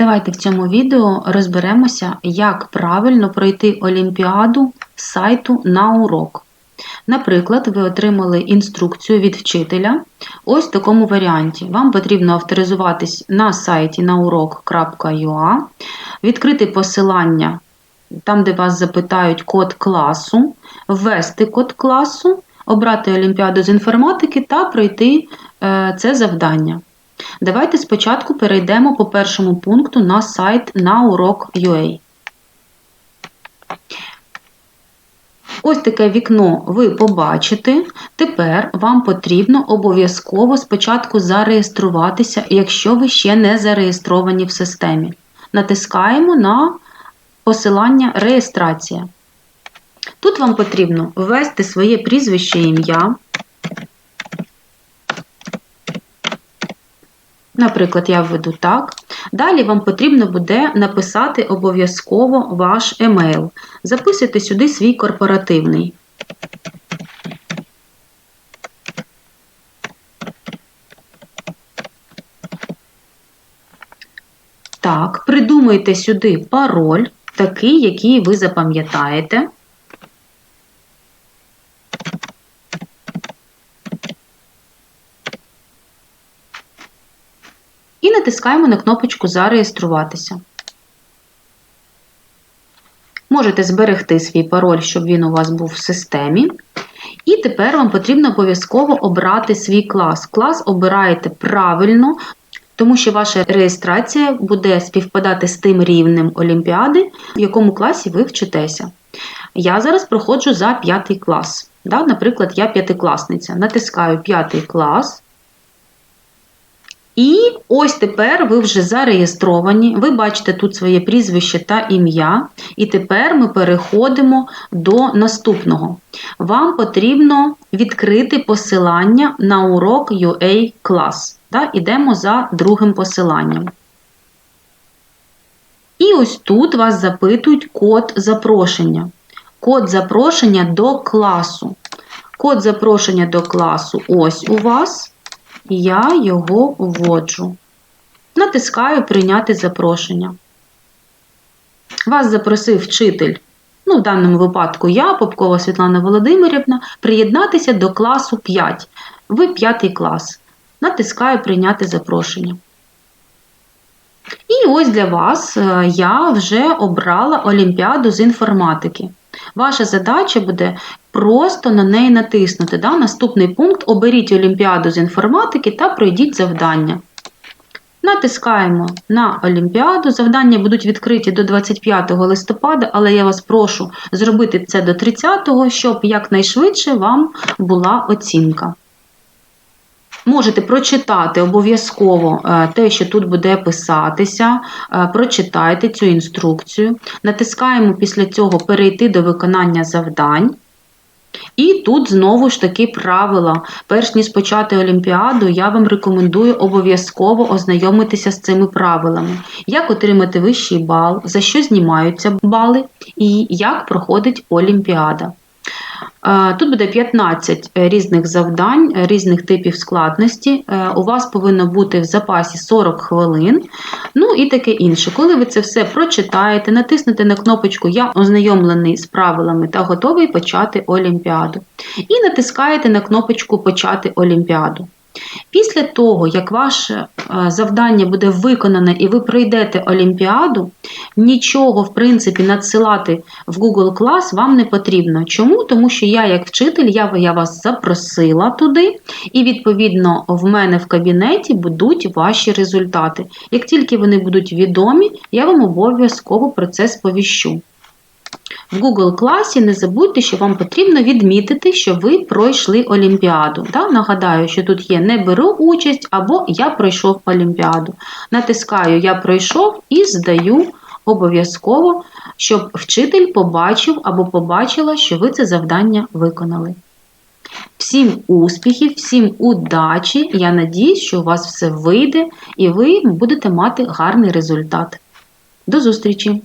Давайте в цьому відео розберемося, як правильно пройти олімпіаду з сайту на урок. Наприклад, ви отримали інструкцію від вчителя ось в такому варіанті. Вам потрібно авторизуватись на сайті наурок.ua, відкрити посилання там, де вас запитають код класу, ввести код класу, обрати Олімпіаду з інформатики та пройти е, це завдання. Давайте спочатку перейдемо по першому пункту на сайт урок.ua. Ось таке вікно ви побачите. Тепер вам потрібно обов'язково спочатку зареєструватися, якщо ви ще не зареєстровані в системі. Натискаємо на посилання Реєстрація. Тут вам потрібно ввести своє прізвище і ім'я. Наприклад, я введу так. Далі вам потрібно буде написати обов'язково ваш емейл. Записуйте сюди свій корпоративний. Так, придумайте сюди пароль, такий, який ви запам'ятаєте. Натискаємо на кнопочку Зареєструватися. Можете зберегти свій пароль, щоб він у вас був в системі. І тепер вам потрібно обов'язково обрати свій клас. Клас обираєте правильно, тому що ваша реєстрація буде співпадати з тим рівнем Олімпіади, в якому класі ви вчитеся. Я зараз проходжу за п'ятий клас. Наприклад, я п'ятикласниця. Натискаю п'ятий клас. Ось тепер ви вже зареєстровані, ви бачите тут своє прізвище та ім'я. І тепер ми переходимо до наступного. Вам потрібно відкрити посилання на урок UA клас. Ідемо за другим посиланням. І ось тут вас запитують код запрошення. Код запрошення до класу. Код запрошення до класу ось у вас я його вводжу. Натискаю Прийняти запрошення. Вас запросив вчитель, ну, в даному випадку я, Попкова Світлана Володимирівна, приєднатися до класу 5. Ви 5 клас. Натискаю Прийняти запрошення. І ось для вас е, я вже обрала Олімпіаду з інформатики. Ваша задача буде просто на неї натиснути. Да? Наступний пункт оберіть Олімпіаду з інформатики та пройдіть завдання. Натискаємо на Олімпіаду. Завдання будуть відкриті до 25 листопада, але я вас прошу зробити це до 30-го, щоб якнайшвидше вам була оцінка. Можете прочитати обов'язково е, те, що тут буде писатися. Е, прочитайте цю інструкцію. Натискаємо після цього перейти до виконання завдань. І тут знову ж таки правила. Перш ніж почати Олімпіаду, я вам рекомендую обов'язково ознайомитися з цими правилами, як отримати вищий бал, за що знімаються бали і як проходить Олімпіада. Е, тут буде 15 різних завдань, різних типів складності. Е, у вас повинно бути в запасі 40 хвилин. Ну і таке інше. Коли ви це все прочитаєте, натиснете на кнопочку Я ознайомлений з правилами та готовий почати Олімпіаду. І натискаєте на кнопочку Почати Олімпіаду. Після того, як ваше е, завдання буде виконане і ви пройдете Олімпіаду, нічого, в принципі, надсилати в Google Class вам не потрібно. Чому? Тому що я, як вчитель, я, я вас запросила туди, і, відповідно, в мене в кабінеті будуть ваші результати. Як тільки вони будуть відомі, я вам обов'язково про це сповіщу. В Google класі не забудьте, що вам потрібно відмітити, що ви пройшли Олімпіаду. Так? Нагадаю, що тут є не беру участь або я пройшов Олімпіаду. Натискаю Я пройшов і здаю обов'язково, щоб вчитель побачив або побачила, що ви це завдання виконали. Всім успіхів, всім удачі! Я надіюсь, що у вас все вийде і ви будете мати гарний результат. До зустрічі!